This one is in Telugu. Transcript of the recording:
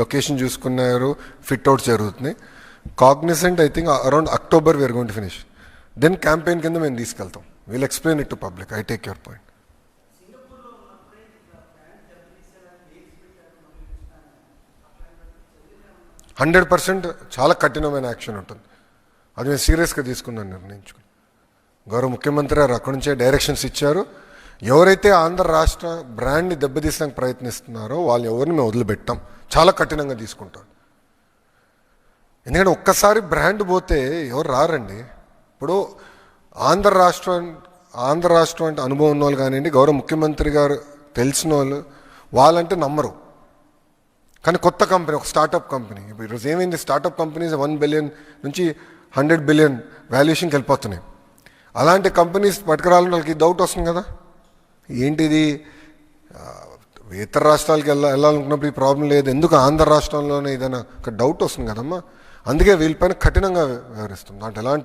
లొకేషన్ చూసుకున్నారు ఫిట్ అవుట్ జరుగుతున్నాయి Cognizant I think around October where going to finish then campaign కింద మేము తీసుకెళ్తాం. Will explain it to public I take your point hundred percent చాలా కఠినమైన యాక్షన్ ఉంటుంది. అది మేము సీరియస్గా తీసుకున్నాను నిర్ణయించుకుని. గౌరవ ముఖ్యమంత్రి గారు అక్కడి నుంచే డైరెక్షన్స్ ఇచ్చారు. ఎవరైతే ఆంధ్ర రాష్ట్ర బ్రాండ్ని దెబ్బతీసడానికి ప్రయత్నిస్తున్నారో వాళ్ళు ఎవరిని మేము వదిలిపెట్టాం. చాలా కఠినంగా తీసుకుంటాం ఎందుకంటే ఒక్కసారి బ్రాండ్ పోతే ఎవరు రారండి? ఇప్పుడు ఆంధ్ర రాష్ట్రం ఆంధ్ర రాష్ట్రం అంటే అనుభవం ఉన్న వాళ్ళు కానివ్వండి గౌరవ ముఖ్యమంత్రి గారు తెలిసిన వాళ్ళు వాళ్ళంటే నమ్మరు. కానీ కొత్త కంపెనీ ఒక స్టార్టప్ కంపెనీ ఇప్పుడు ఈరోజు ఏమైంది? స్టార్టప్ కంపెనీస్ వన్ బిలియన్ నుంచి హండ్రెడ్ బిలియన్ వాల్యుయేషన్కి వెళ్ళిపోతున్నాయి. అలాంటి కంపెనీస్ పట్టుకురాలని వాళ్ళకి డౌట్ వస్తుంది కదా? ఏంటిది? ఇతర రాష్ట్రాలకు వెళ్ళ వెళ్ళాలనుకున్నప్పుడు ఈ ప్రాబ్లం లేదు. ఎందుకు ఆంధ్ర రాష్ట్రంలోనే ఏదైనా ఒక డౌట్ వస్తుంది కదమ్మా? అందుకే వీళ్ళపైన కఠినంగా వ్యవహరిస్తుంది దాంట్లో ఎలాంటి